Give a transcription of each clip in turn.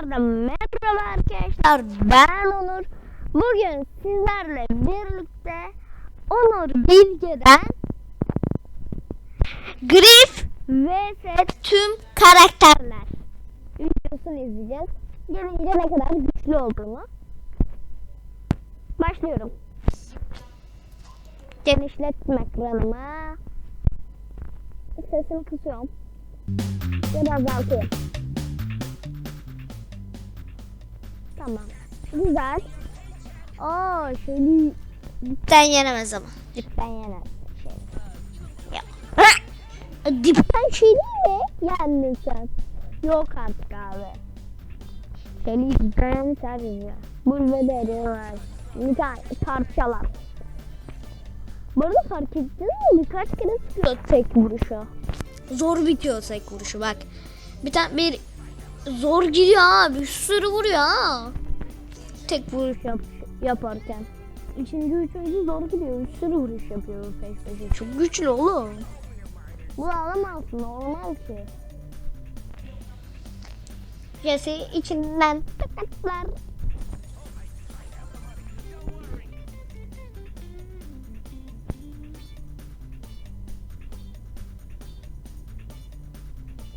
Tekrardan merhaba arkadaşlar ben Onur. Bugün sizlerle birlikte Onur Bilge'den Grif vs tüm karakterler videosunu izleyeceğiz. Gelince ne kadar güçlü olduğunu. Başlıyorum. Genişletme ekranıma. Sesini kısıyorum. Ya da azaltıyorum. Tamam. Güzel. Aa şöyle Dipten yenemez ama. dipten yener. Şey. Ya. Dipten şey değil mi? Yendin sen. Yok artık abi. Seni dipten sadece. Bulvede eriyorlar. Bir tane parçalar. Bu arada fark ettiniz mi? Birkaç kere sıkıyor tek vuruşu. Zor bitiyor tek vuruşu bak. Bir tane bir zor giriyor ha. Bir sürü vuruyor ha. Tek vuruş yap, yaparken. İkinci, üçüncü zor gidiyor. Bir sürü vuruş yapıyor peş peşe. Çok güçlü oğlum. Bu alamazsın normal ki. Jesse içinden Tıkatlar.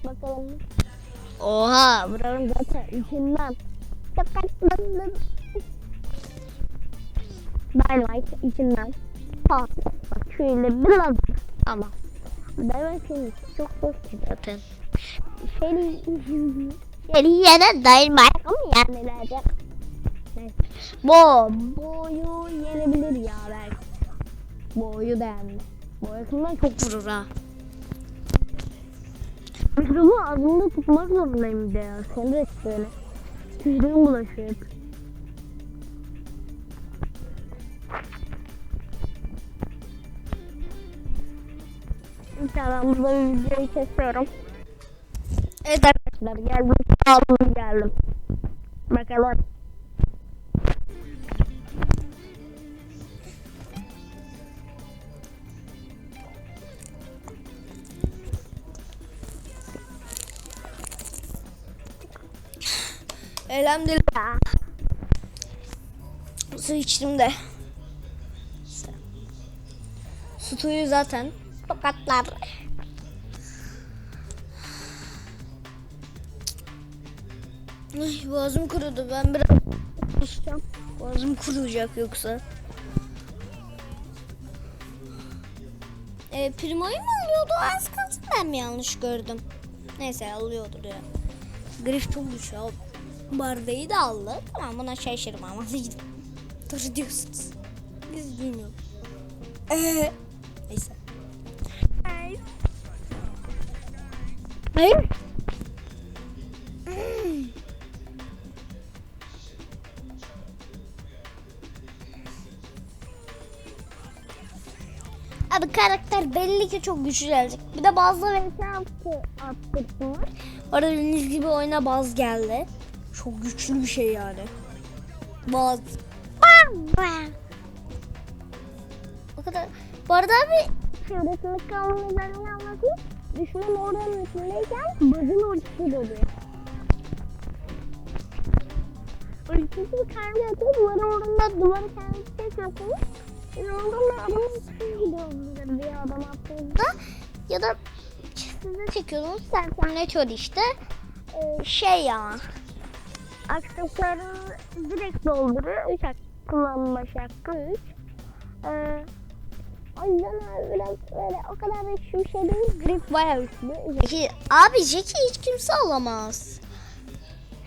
Bakalım. Oha. Buranın zaten içinden. Dynamite içinden. Ha. Bak şöyle biraz ama. Dynamite çok hoş Zaten. Seni seni yenen Dynamite ama yenilecek. Bo. Boyu yenebilir ya belki. Boyu da yendi. Boyasından çok Çok vurur ha. Mikrofonu ağzımda tutmak zorundayım bir de ya. Sen de böyle. Tüylerim bulaşıyor hep. Tamam burada videoyu kesiyorum. Evet arkadaşlar geldim. Aldım geldim. Bakalım. Elhamdülillah. Su içtim de. Su tuyu zaten. Tokatlar. Ay, boğazım kurudu. Ben biraz Kusacağım. boğazım kuruyacak yoksa. E, Primo'yu mu alıyordu? Az kalsın ben mi yanlış gördüm? Neyse alıyordur ya. Grif çok güçlü. O Bardayı da aldı. Tamam buna şaşırmam ama değilim. Doğru diyorsunuz. Biz bilmiyorum. Ee, neyse. Hayır. Abi karakter belli ki çok güçlü gelecek. Bir de bazıları Ne yaptı? Attırsınlar. Arada dediğiniz gibi oyuna baz geldi. Çok güçlü bir şey yani. Baz. O kadar. Bu arada abi Çevresindeki kanunlarını anlatayım. Düşman oranın içindeyken bazın ultisi doluyor. Ultisi bir kendi atıyor. Duvarın orunda duvarı kendisi çekiyorsunuz. İnanılmaz adamın içine gidiyor bir adam attığında. ya da size çekiyordunuz sersemletiyordu işte. Ee, şey ya. Aksesuarı direkt dolduruyor. 3 hakkı kullanma hakkı 3. Ee, o yüzden abi biraz böyle o kadar da bir şey değil. Grip bayağı güçlü. Peki, abi Jack'i hiç kimse alamaz.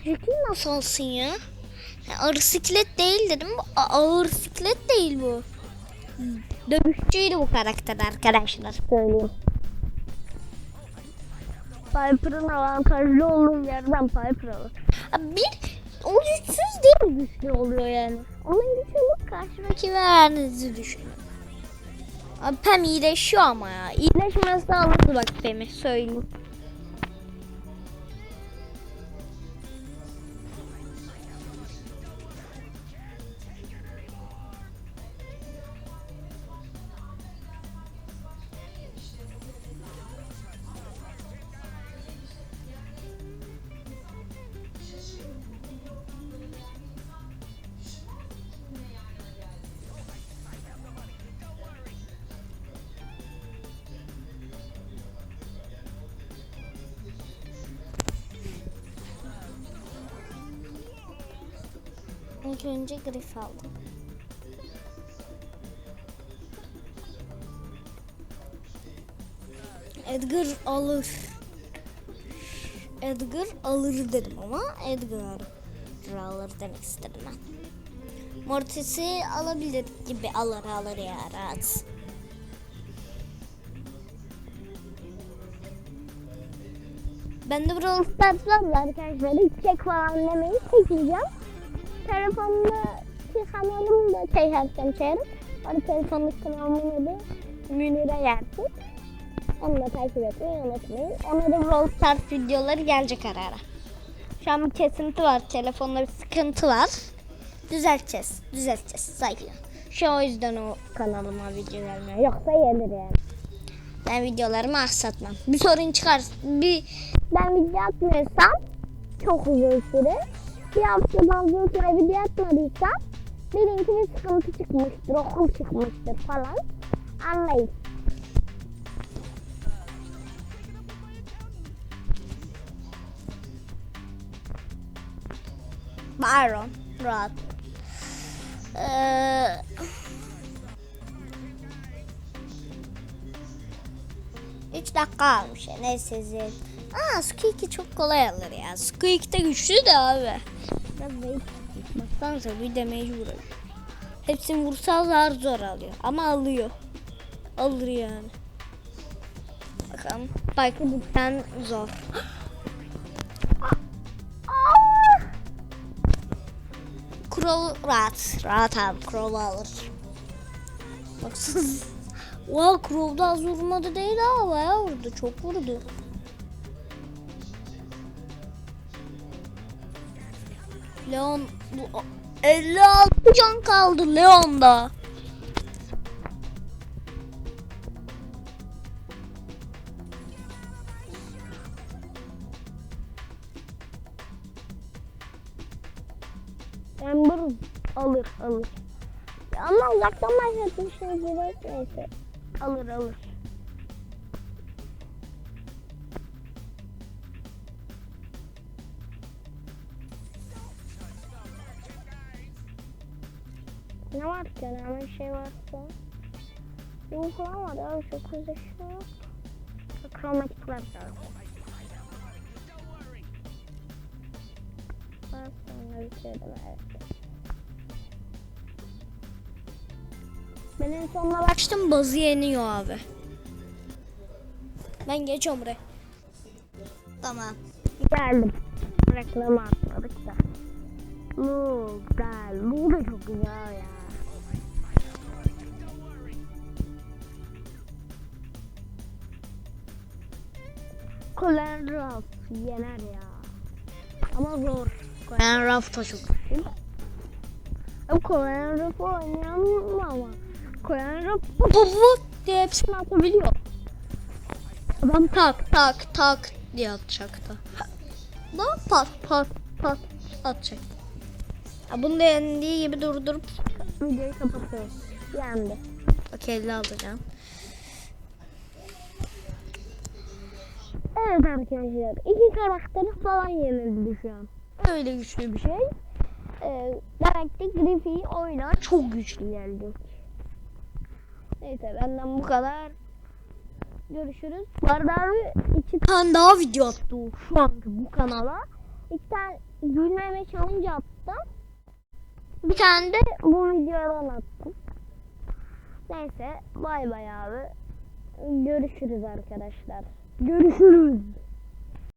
Jack'i nasıl alsın ya? ya ağır siklet değil dedim. A- ağır siklet değil bu. Dövüşçüydü bu karakter arkadaşlar. söyleyeyim. Piper'ın avantajlı olduğu yerden Piper alır. Bir o güçsüz değil Güçlü oluyor yani. Onun gücünü karşıdaki verdiğinizi düşünün. Abi Pem iyileşiyor ama ya. İyileşmezse alırdı bak Pem'i söyleyeyim. İlk önce grif aldım. Edgar alır. Edgar alır dedim ama Edgar alır demek istedim ben. Mortis'i alabilir gibi alır alır ya rahat. Ben de Brawl Stars var arkadaşlar. Çek falan demeyi çekeceğim. Telefonla ki kanalımı da şey yapacağım şeyim. Orada telefonlu kanalımın adı Münire Yersiz. Onu da takip etmeyi unutmayın. Ona da Brawl videoları gelecek ara ara. Şu an bir kesinti var. Telefonda bir sıkıntı var. Düzelteceğiz. Düzelteceğiz. Sakin. Şu o yüzden o kanalıma video gelmiyor. Yok yoksa gelir yani. ben videolarımı aksatmam. Bir sorun çıkar. Bir Ben video atmıyorsam çok uzun süre. Bir haftadan süre video atmadıysam bilin ki bir sıkıntı çıkmıştır, okul çıkmıştır falan. Anlayın. Byron. Rahat. Ee, Üç dakika almış. Neyse zil. Aa Squeak'i çok kolay alır ya. Squeak de güçlü de abi. Biraz zayıf. Baksanıza bir de mecbur. Hepsini vursa zar zor alıyor. Ama alıyor. Alır yani. Bakalım. Belki cidden zor. Crow rahat. Rahat abi. Crow alır. Baksana. Wow Crow da az vurmadı değil ha. Bayağı vurdu. Çok vurdu. Leon bu 56 can kaldı Leon'da. Amber alır alır. Ama uzaktan başlatmışsınız direkt neyse. Alır alır. Ne var ki yani hemen şey varsa. Yok var abi çok fazla şey. Kromatik var zaten. Daha sonra bitirdim evet. Ben en sonuna bak. Açtım bazı yeniyor abi. Ben geçiyorum buraya. Tamam. Geldim. Reklamı atmadık da. Lu güzel. Lu da çok güzel ya. Colin Ruff yener ya. Ama zor. Da çok. Ama Colin Ruff oynayamam ama. Colin Ruff bu bu bu diye hepsini atabiliyor. Adam tak tak tak diye atacak da. Pat pat pat atacak. Bunu da yendiği gibi durdurup Videoyu kapatıyoruz. Yendi. elle alacağım. Evet arkadaşlar. iki karakteri falan yenildi şu an. Öyle güçlü bir şey. Ee, demek ki Griffey oyuna çok güçlü geldi. Neyse benden bu kadar. Görüşürüz. Abi iki tane daha video attı şu anki bu kanala. İki tane gülmeme challenge attım. Bir tane de bu videodan attım. Neyse bay bay abi. Görüşürüz arkadaşlar. Görüşürüz.